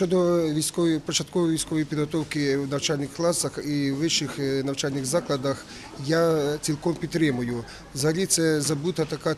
Щодо військової початкової військової підготовки в навчальних класах і вищих е, навчальних закладах, я цілком підтримую. Взагалі це забута така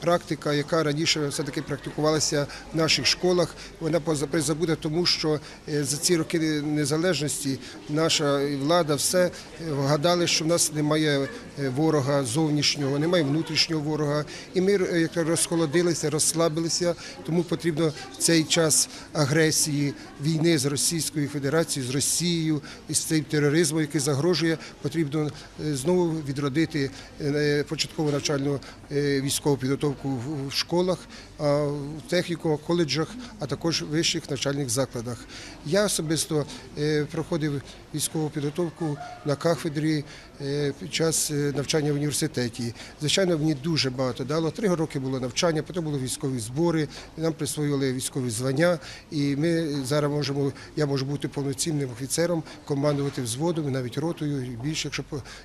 практика, яка раніше все-таки практикувалася в наших школах. Вона призабута тому, що е, за ці роки незалежності наша влада все е, вгадали, що в нас немає е, ворога зовнішнього, немає внутрішнього ворога. І ми е, як розхолодилися, розслабилися, тому потрібно в цей час агресії, війни з Російською Федерацією, з Росією і з цим тероризмом, який загрожує, потрібно е, знову відродити е, початкову навчальну е, військову підготовку в школах, в техніку, коледжах, а також вищих навчальних закладах. Я особисто е, проходив військову підготовку на кафедрі е, під час е, навчання в університеті. Звичайно, мені дуже багато дало. Три роки було навчання, потім були військові збори, нам присвоїли військові звання, і ми зараз можемо, я можу бути повноцінним офіцером, командувати взводом, навіть ротою, і більше,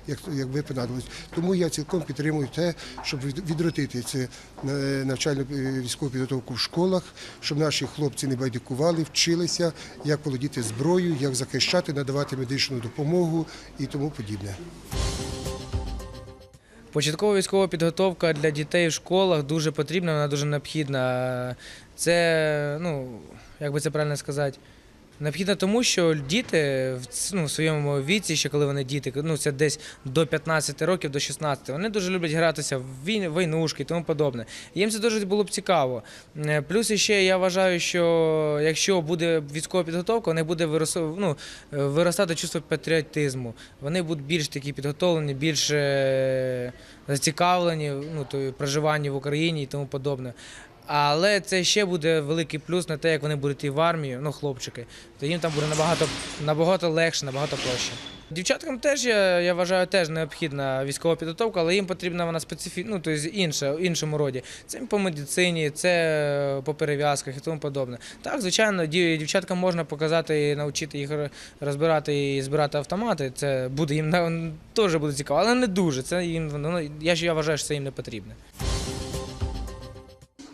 якщо якби понадобилось. Тому я цілком підтримую те, щоб від- відродити це е, навчальну е, військову підготовку в школах, щоб наші хлопці не байдикували, вчилися, як володіти зброєю, як захищати, надавати медичну допомогу і тому подібне. Початкова військова підготовка для дітей в школах дуже потрібна, вона дуже необхідна. Це, ну, як би це правильно сказати, необхідно тому, що діти в, ну, своєму віці, ще коли вони діти, ну це десь до 15 років, до 16, вони дуже люблять гратися в війн- войнушки і тому подобне. Їм це дуже було б цікаво. Е, Плюс ще я вважаю, що якщо буде військова підготовка, вони буде вирос- ну, е, виростати чувство патріотизму. Вони будуть більш такі підготовлені, більш е, зацікавлені ну, то, проживанні в Україні і тому подобне. Але це ще буде великий плюс на те, як вони будуть і в армію, ну, хлопчики, то їм там буде набагато, набагато легше, набагато проще. Дівчаткам теж я, я вважаю теж необхідна військова підготовка, але їм потрібна вона специфічна, ну тобто інша, в іншому роді. Це по медицині, це по перев'язках і тому подобне. Так, звичайно, дів- дівчаткам можна показати і навчити їх розбирати і збирати автомати. Це буде їм теж буде цікаво, але не дуже. Це їм ну, я ж я вважаю, що це їм не потрібно.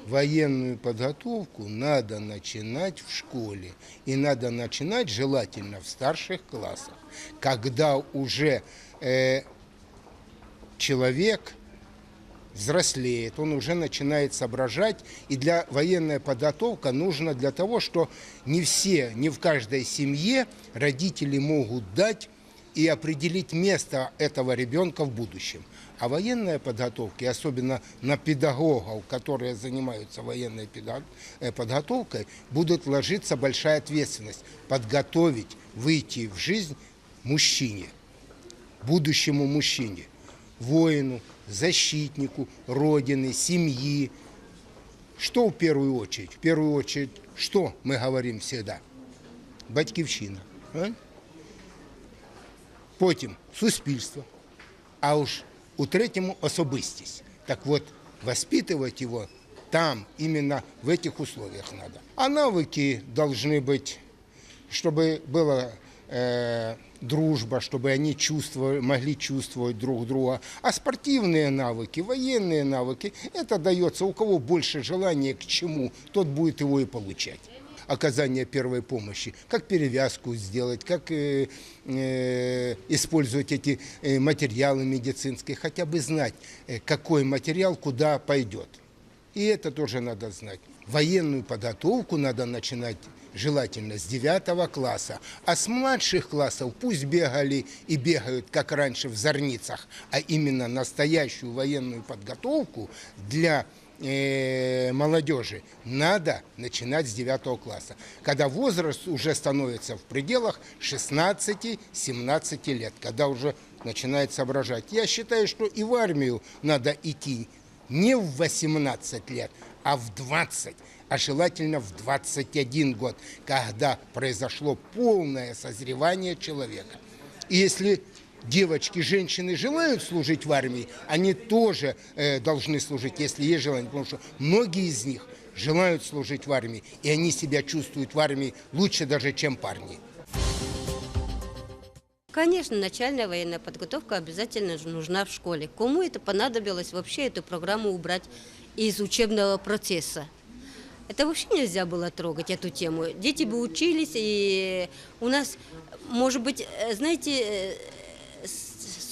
Военную подготовку надо начинать в школе. И надо начинать желательно в старших классах, когда уже э, человек взрослеет, он уже начинает соображать. И для военная подготовка нужна для того, что не все, не в каждой семье родители могут дать и определить место этого ребенка в будущем. А военная подготовка, и особенно на педагогов, которые занимаются военной педа- э, подготовкой, будет ложиться большая ответственность подготовить, выйти в жизнь мужчине, будущему мужчине, воину, защитнику Родины, семьи. Что в первую очередь? В первую очередь, что мы говорим всегда? Батьківщина. правильно? Потім суспільство. А уж у третьому особистість. Так вот, воспитывать его там, именно в этих условиях надо. А навыки должны быть, чтобы была э, дружба, чтобы они чувствовали, могли чувствовать друг друга. А спортивные навыки, военные навыки, это дается у кого больше желания к чему, тот будет его и получать Оказания первой помощи, как перевязку сделать, как э, э, использовать эти э, материалы медицинские, хотя бы знать, э, какой материал куда пойдет. И это тоже надо знать. Военную подготовку надо начинать желательно с 9 класса, а с младших классов пусть бегали и бегают, как раньше в зорницах, а именно настоящую военную подготовку для э, молодежи надо начинать с 9 класса, когда возраст уже становится в пределах 16-17 лет, когда уже начинает соображать. Я считаю, что и в армию надо идти не в 18 лет, а в 20, а желательно в 21 год, когда произошло полное созревание человека. И если девочки, женщины желают служить в армии, они тоже э, должны служить, если есть желание, потому что многие из них желают служить в армии, и они себя чувствуют в армии лучше даже, чем парни. Конечно, начальная военная подготовка обязательно нужна в школе. Кому это понадобилось вообще эту программу убрать из учебного процесса? Это вообще нельзя было трогать эту тему. Дети бы учились, и у нас, может быть, э, знаете, э,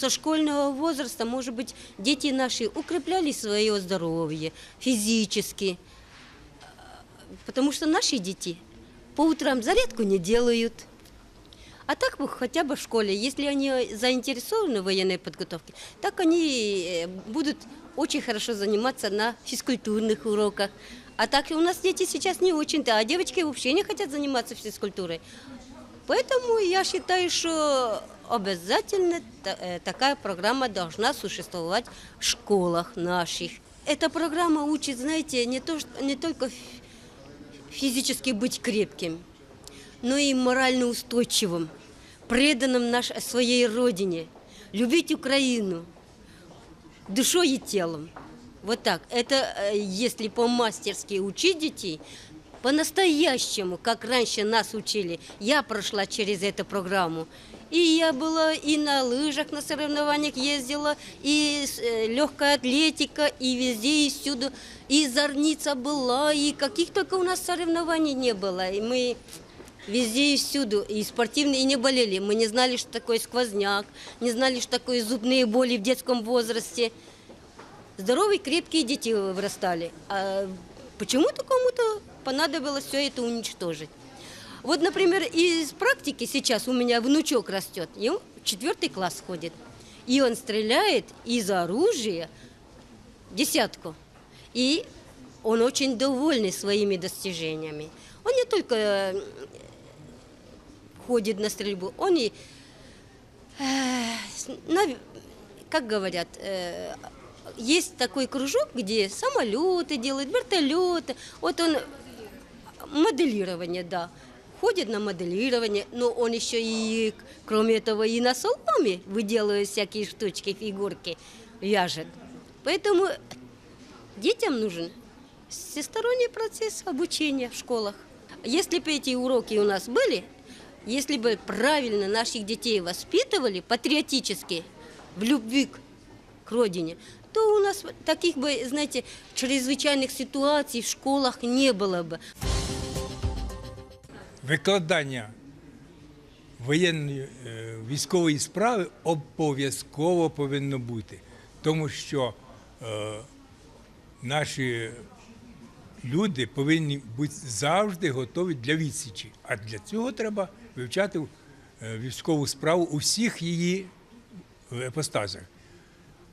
со школьного возраста, может быть, дети наши укрепляли свое здоровье физически, потому что наши дети по утрам зарядку не делают. А так бы хотя бы в школе, если они заинтересованы в военной подготовке, так они э, будут очень хорошо заниматься на физкультурных уроках. А так у нас дети сейчас не очень-то, а девочки вообще не хотят заниматься физкультурой. Поэтому я считаю, что обязательно э, такая программа должна существовать в школах наших. Эта программа учит, знаете, не, то, не только фи- физически быть крепким, но и морально устойчивым, преданным наш, своей родине, любить Украину душой и телом. Вот так. Это э, если по-мастерски учить детей, по-настоящему, как раньше нас учили. Я прошла через эту программу. И я была и на лыжах на соревнованиях ездила, и легкая атлетика, и везде, и всюду. И зорница была, и каких только у нас соревнований не было. И мы Везде и всюду, и спортивные, и не болели. Мы не знали, что такое сквозняк, не знали, что такое зубные боли в детском возрасте. Здоровые, крепкие дети вырастали. А почему-то кому-то понадобилось все это уничтожить. Вот, например, из практики сейчас у меня внучок растет, ему четвертый класс ходит. И он стреляет из оружия десятку. И он очень довольный своими достижениями. Он не только э, ходит на стрельбу, он и, э, как говорят, э, есть такой кружок, где самолеты делают, вертолеты. Вот он моделирование, да. Ходит на моделирование, но он еще и, кроме этого, и на соломе выделывает всякие штучки, фигурки, вяжет. Поэтому детям нужен всесторонний процесс обучения в школах. Если бы эти уроки у нас были, если бы правильно наших детей воспитывали патриотически, в любви к, к родине, то у нас таких бы, знаете, чрезвычайных ситуаций в школах не было бы. Викладання воєнної е, військової справи обов'язково повинно бути, тому що е, наші люди повинні бути завжди готові для відсічі. А для цього треба вивчати е, військову справу у всіх її епостазах.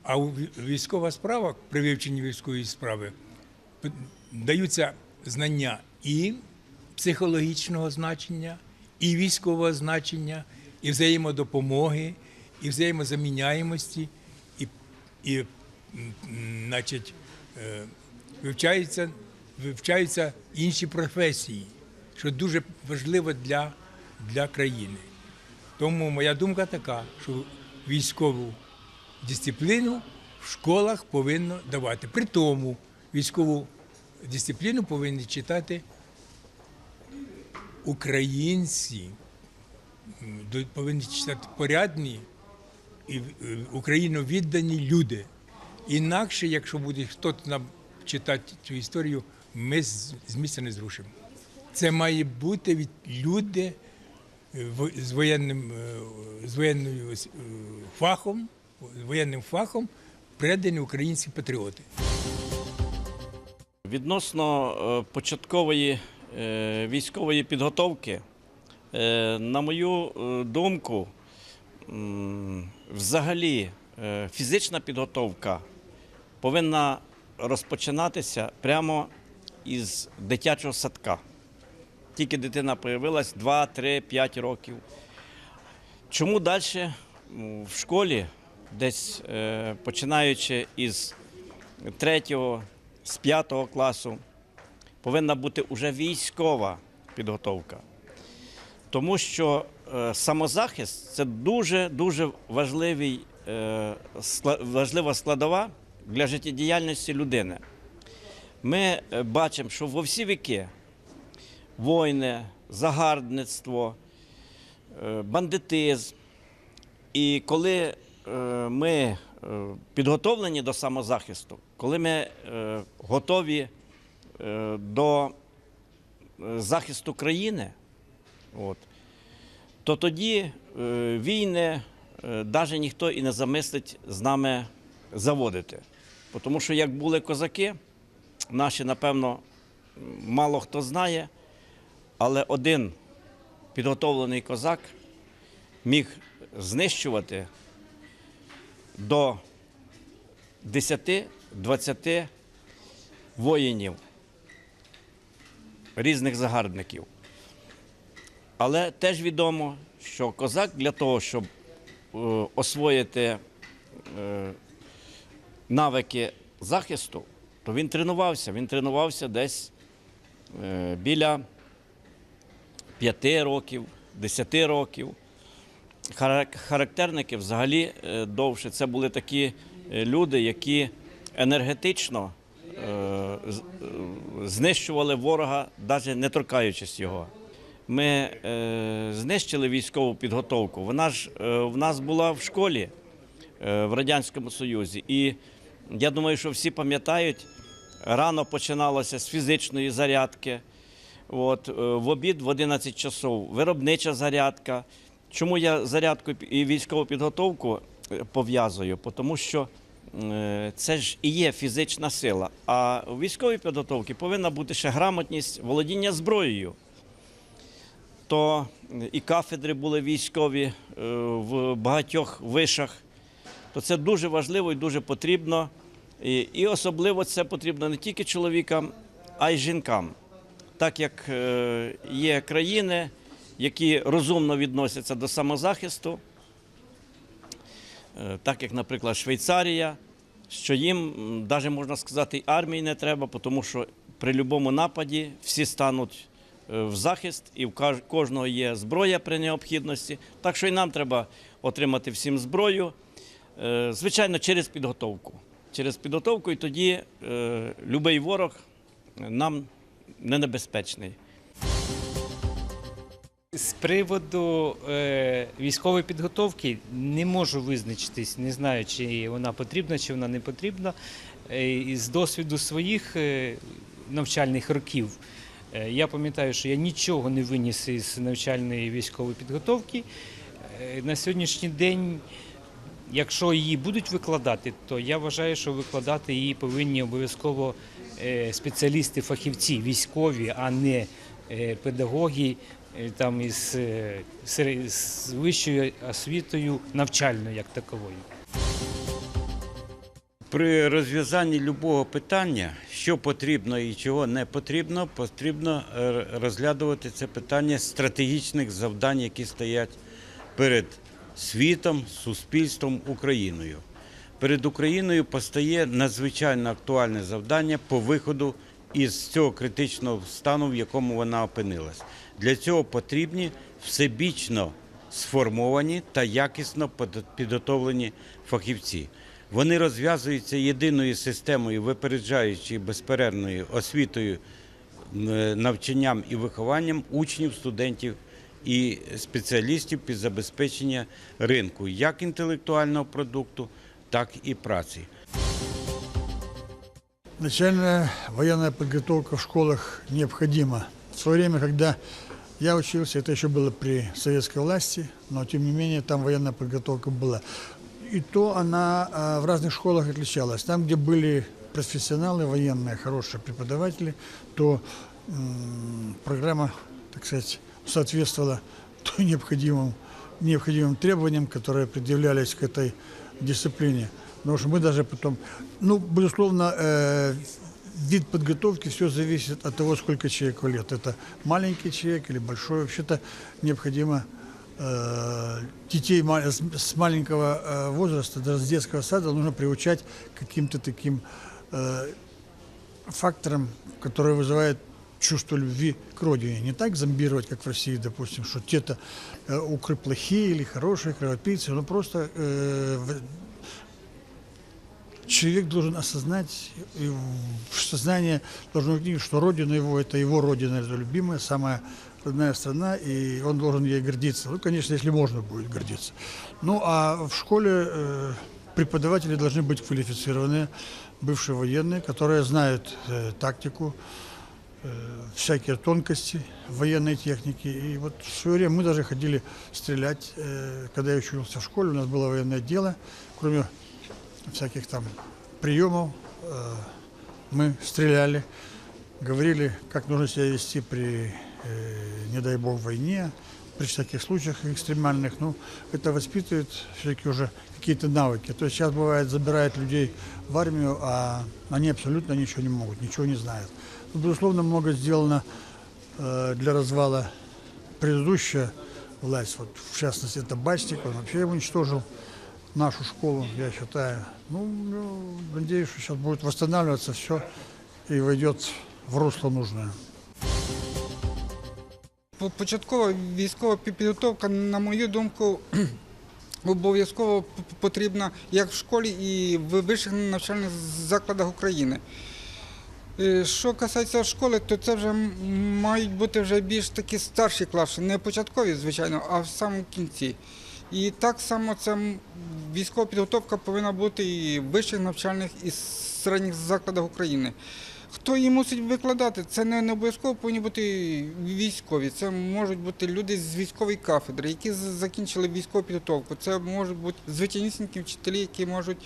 А військова справа при вивченні військової справи даються знання і психологічного значення, і військового значення, і взаємодопомоги, і взаємозаміняємості, і, і значить, е, вивчаються, вивчаються інші професії, що дуже важливо для, для країни. Тому моя думка така, що військову дисципліну в школах повинно давати. При тому військову дисципліну повинні читати українці, повинні читати порядні і україновіддані люди. Інакше, якщо буде хтось нам читати цю історію, ми з місця не зрушимо. Це має бути від люди е, з воєнним е, з воєнною е, фахом, з воєнним фахом, предані українські патріоти. Відносно початкової військової підготовки, е, на мою е, думку, взагалі е, фізична підготовка повинна розпочинатися прямо із дитячого садка. Тільки дитина появилась 2, 3, 5 років. Чому далі в школі, десь е, починаючи із третього, з п'ятого класу, повинна бути вже військова підготовка. Тому що е, самозахист це дуже дуже важливий, е, важлива складова для життєдіяльності людини. Ми е, бачимо, що во всі віки війни, загарбництво, бандитизм. І коли ми підготовлені до самозахисту, коли ми Е, до е, захисту країни, от, то тоді е, війни навіть ніхто і не замислить з нами заводити. Тому що як були козаки, наші, напевно, мало хто знає, але один підготовлений козак міг знищувати до 10-20 воїнів різних загарбників. Але теж відомо, що козак для того, щоб е, освоїти е, навики захисту, то він тренувався. Він тренувався десь е, біля п'яти років, 10 років. Характерники взагалі довше це були такі люди, які енергетично знищували ворога, навіть не торкаючись його. Ми е, знищили військову підготовку. Вона ж е, в нас була в школі е, в Радянському Союзі, і я думаю, що всі пам'ятають, рано починалося з фізичної зарядки. От, е, В обід в 11 часов виробнича зарядка. Чому я зарядку і військову підготовку е, пов'язую? Тому що Е, це ж і є фізична сила. А у військовій підготовці повинна бути ще грамотність володіння зброєю. То е, і кафедри були військові е, в багатьох вишах, то це дуже важливо і дуже потрібно. І особливо це потрібно не тільки чоловікам, а й жінкам, так як є країни, які розумно відносяться до самозахисту. Е, так як, наприклад, Швейцарія, що їм навіть можна сказати, армії не треба, тому що при будь-якому нападі всі стануть е, в захист і в кожного є зброя при необхідності. Так що і нам треба отримати всім зброю. Е, звичайно, через підготовку. Через підготовку, і тоді будь-який ворог нам не небезпечний. З приводу е, військової підготовки не можу визначитись, не знаю, чи вона потрібна, чи вона не потрібна. Е, і з досвіду своїх е, навчальних років е, я пам'ятаю, що я нічого не виніс із навчальної військової підготовки. На сьогоднішній день, якщо її будуть викладати, то я вважаю, що викладати її повинні обов'язково спеціалісти, фахівці, військові, а не педагоги там із, е, з вищою освітою навчальною як таковою. При розв'язанні будь-якого питання, що потрібно і чого не потрібно, потрібно е, розглядувати це питання стратегічних завдань, які стоять перед світом, суспільством, Україною. Перед Україною постає надзвичайно актуальне завдання по виходу із цього критичного стану, в якому вона опинилась. Для цього потрібні всебічно сформовані та якісно підготовлені фахівці. Вони розв'язуються єдиною системою, випереджаючої безперервною освітою, е, навчанням і вихованням учнів, студентів і спеціалістів під забезпечення ринку як інтелектуального продукту, так і праці. Начальна воєнна підготовка в школах необходима. В своє, время, когда я учился, это еще было при советской власти, но тем не менее там военная подготовка была. И то она в разных школах отличалась. Там, где были профессионалы военные, хорошие преподаватели, то программа, так сказать, соответствовала той необходимым, необходимым требованиям, которые предъявлялись к этой дисциплине. Потому что мы даже потом, ну, безусловно, э, вид подготовки все зависит от того, сколько человеку лет. Это маленький человек или большой. Вообще-то необходимо э, детей с маленького э, возраста, даже с детского сада, нужно приучать к каким-то таким э, факторам, которые вызывают чувство любви к родине. Не так зомбировать, как в России, допустим, что те-то э, укры плохие или хорошие, кровопийцы, но просто э, человек должен осознать, сознание должно быть, что Родина его – это его Родина, это любимая, самая родная страна, и он должен ей гордиться. Ну, конечно, если можно будет гордиться. Ну, а в школе э, преподаватели должны быть квалифицированные, бывшие военные, которые знают э, тактику, э, всякие тонкости военной техники. И вот в свое время мы даже ходили стрелять. Э, когда я учился в школе, у нас было военное дело, кроме всяких там приемов, э, мы стреляли, говорили, как нужно себя вести при, э, не дай бог, войне, при всяких случаях экстремальных. Ну, это воспитывает все-таки уже какие-то навыки. То есть сейчас бывает забирают людей в армию, а они абсолютно ничего не могут, ничего не знают. Ну, безусловно, много сделано э, для развала предыдущая власть. Вот, в частности, это Бачник, он вообще уничтожил нашу школу, я считаю. Ну, ну, надеюсь, что сейчас будет восстанавливаться все и войдет в русло нужное. Початкова військова підготовка, на мою думку, обов'язково потрібна як в школі і в вищих навчальних закладах України. Е, Що касається школи, то це вже мають бути вже більш такі старші класи, не початкові, звичайно, а в самому кінці. І так само це військова підготовка повинна бути і в вищих навчальних і середніх закладах України. Хто її мусить викладати? Це не, не обов'язково повинні бути військові. Це можуть бути люди з військової кафедри, які закінчили військову підготовку. Це можуть бути звичайнісінькі вчителі, які можуть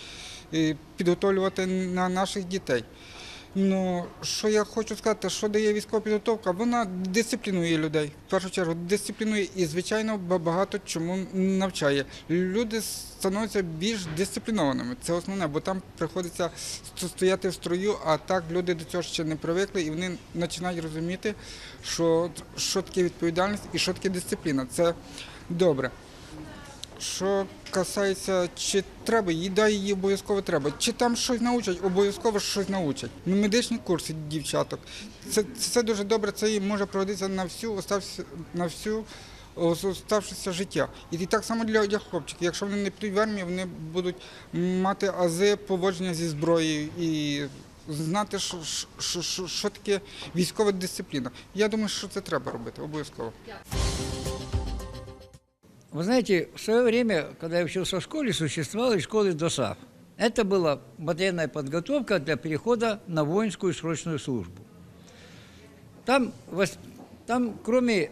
е, підготовлювати на наших дітей. Ну, що я хочу сказати, що дає військова підготовка, вона дисциплінує людей. В першу чергу дисциплінує і, звичайно, ба- багато чому навчає. Люди становляться більш дисциплінованими. Це основне, бо там приходиться стояти в строю, а так люди до цього ще не привикли, і вони починають розуміти, що, що таке відповідальність і що таке дисципліна. Це добре. Що касається, чи треба їй, да, її обов'язково треба. Чи там щось научать, обов'язково щось научать. Ну, Медичні курси дівчаток. Це, це дуже добре, це може проводитися на всю остався, на всю ос- оставшеся життя. І так само для, для хлопчиків. Якщо вони не підуть в армію, вони будуть мати ази поводження зі зброєю і знати, що, що, що, що таке військова дисципліна. Я думаю, що це треба робити, обов'язково. Вы знаете, в свое время, когда я учился в школе, существовали школы ДОСАФ. Это была военная подготовка для перехода на воинскую срочную службу. Там, там кроме,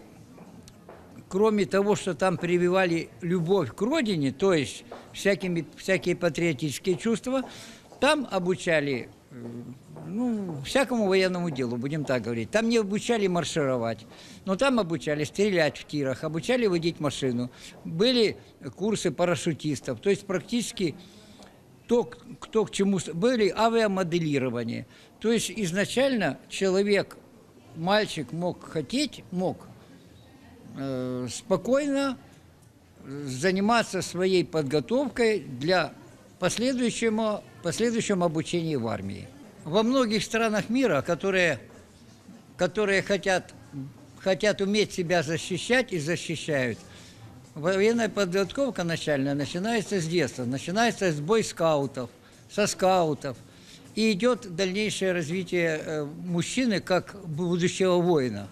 кроме того, что там прививали любовь к родине, то есть всякими, всякие патриотические чувства, там обучали ну, всякому военному делу, будем так говорить. Там не обучали маршировать, но там обучали стрелять в тирах, обучали водить машину. Были курсы парашютистов, то есть практически то, кто к чему... Были авиамоделирование. То есть изначально человек, мальчик мог хотеть, мог э, спокойно э, заниматься своей подготовкой для последующего, последующего обучения в армии. Во многих странах мира, которые, которые хотят, хотят уметь себя защищать и защищают, военная подготовка начальная начинается с детства, начинается с бойскаутов, со скаутов. И идет дальнейшее развитие э, мужчины как будущего воина.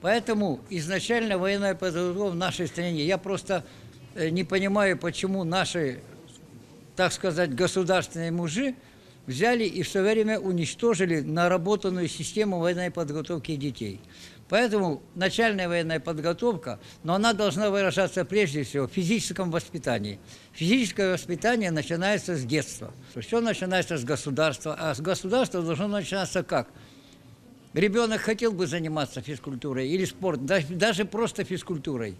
Поэтому изначально военная подготовка в нашей стране, я просто э, не понимаю, почему наши, так сказать, государственные мужи взяли и все время уничтожили наработанную систему военной подготовки детей. Поэтому начальная военная подготовка, но она должна выражаться прежде всего в физическом воспитании. Физическое воспитание начинается с детства. Все начинается с государства, а с государства должно начинаться как? Ребенок хотел бы заниматься физкультурой или спортом, даже, просто физкультурой.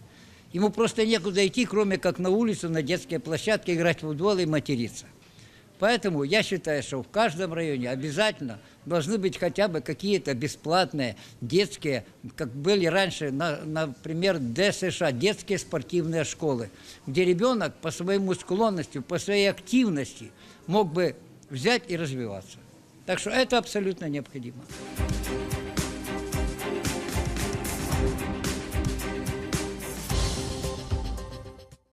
Ему просто некуда идти, кроме как на улицу, на детские площадки, играть в футбол и материться. Поэтому я считаю, что в каждом районе обязательно должны быть хотя бы какие-то бесплатные детские, как были раньше, на- например, ДСШ, детские спортивные школы, где ребенок по своему склонности, по своей активности мог бы взять и развиваться. Так что это абсолютно необходимо.